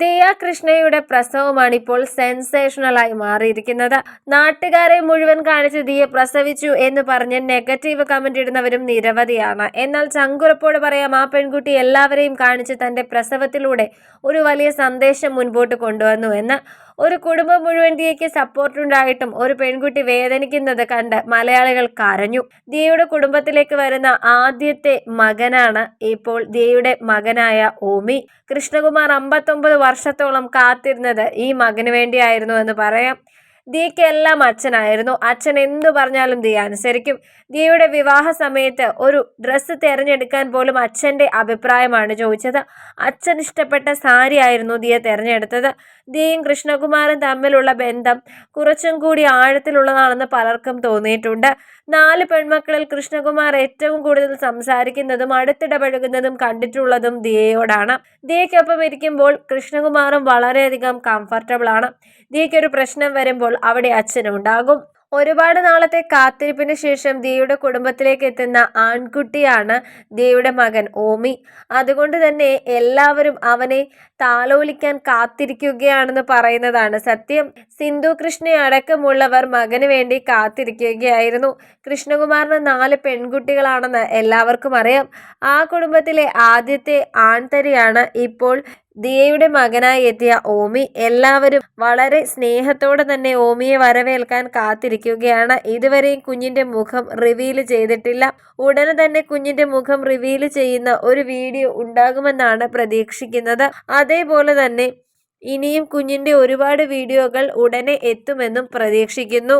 ദിയ കൃഷ്ണയുടെ പ്രസവമാണ് ഇപ്പോൾ സെൻസേഷണലായി മാറിയിരിക്കുന്നത്. നാട്ടുകാരെ മുഴുവൻ കാണിച്ച് ദിയ പ്രസവിച്ചു എന്ന് പറഞ്ഞ് നെഗറ്റീവ് കമന്റ് ഇടുന്നവരും നിരവധിയാണ്. എന്നാൽ ചങ്കുറപ്പോട് പറയാം ആ പെൺകുട്ടി എല്ലാവരെയും കാണിച്ച് തന്റെ പ്രസവത്തിലൂടെ ഒരു വലിയ സന്ദേശം മുൻപോട്ട് കൊണ്ടുവന്നു എന്ന്. ഒരു കുടുംബം മുഴുവൻ ദിയയ്ക്ക് സപ്പോർട്ടുണ്ടായിട്ടും ഒരു പെൺകുട്ടി വേദനിക്കുന്നത് കണ്ട് മലയാളികൾ കരഞ്ഞു. ദിയയുടെ കുടുംബത്തിലേക്ക് വരുന്ന ആദ്യത്തെ മകനാണ് ഇപ്പോൾ ദിയയുടെ മകനായ ഓമി. കൃഷ്ണകുമാർ അമ്പത്തൊമ്പത് വർഷത്തോളം കാത്തിരുന്നത് ഈ മകന് വേണ്ടിയായിരുന്നു എന്ന് പറയാം. ദിയയ്ക്കെല്ലാം അച്ഛനായിരുന്നു. അച്ഛൻ എന്തു പറഞ്ഞാലും ദിയ അനുസരിക്കും. ദിയയുടെ വിവാഹ സമയത്ത് ഒരു ഡ്രസ്സ് തിരഞ്ഞെടുക്കാൻ പോലും അച്ഛന്റെ അഭിപ്രായമാണ് ചോദിച്ചത്. അച്ഛൻ ഇഷ്ടപ്പെട്ട സാരി ആയിരുന്നു ദിയ തിരഞ്ഞെടുത്തത്. ദിയയും കൃഷ്ണകുമാറും തമ്മിലുള്ള ബന്ധം കുറച്ചും കൂടി ആഴത്തിലുള്ളതാണെന്ന് പലർക്കും തോന്നിയിട്ടുണ്ട്. നാല് പെൺമക്കളിൽ കൃഷ്ണകുമാർ ഏറ്റവും കൂടുതൽ സംസാരിക്കുന്നതും അടുത്തിടപഴകുന്നതും കണ്ടിട്ടുള്ളതും ദിയയോടാണ്. ദിയയ്ക്കൊപ്പം ഇരിക്കുമ്പോൾ കൃഷ്ണകുമാറും വളരെയധികം കംഫർട്ടബിൾ ആണ്. ദിയയ്ക്കൊരു പ്രശ്നം വരുമ്പോൾ അവിടെ അച്ഛനും ഉണ്ടാകും ഒരുപാട് നാളത്തെ കാത്തിരിപ്പിന് ശേഷം ദിയുടെ കുടുംബത്തിലേക്ക് എത്തുന്ന ആൺകുട്ടിയാണ് ദിയുടെ മകൻ ഓമി. അതുകൊണ്ട് തന്നെ എല്ലാവരും അവനെ താലോലിക്കാൻ കാത്തിരിക്കുകയാണെന്ന് പറയുന്നതാണ് സത്യം. സിന്ധു കൃഷ്ണ അടക്കമുള്ളവർ മകന് വേണ്ടി കാത്തിരിക്കുകയായിരുന്നു. കൃഷ്ണകുമാറിന് നാല് പെൺകുട്ടികളാണെന്ന് എല്ലാവർക്കും അറിയാം. ആ കുടുംബത്തിലെ ആദ്യത്തെ ആൺതരിയാണ് ഇപ്പോൾ ദിയയുടെ മകനായി എത്തിയ ഓമി എല്ലാവരും വളരെ സ്നേഹത്തോടെ തന്നെ ഓമിയെ വരവേൽക്കാൻ കാത്തിരിക്കുകയാണ്. ഇതുവരെയും കുഞ്ഞിന്റെ മുഖം റിവീൽ ചെയ്തിട്ടില്ല. ഉടനെ തന്നെ കുഞ്ഞിന്റെ മുഖം റിവീൽ ചെയ്യുന്ന ഒരു വീഡിയോ ഉണ്ടാകുമെന്നാണ് പ്രതീക്ഷിക്കുന്നത്. അതേപോലെ തന്നെ ഇനിയും കുഞ്ഞിന്റെ ഒരുപാട് വീഡിയോകൾ ഉടനെ എത്തുമെന്നും പ്രതീക്ഷിക്കുന്നു.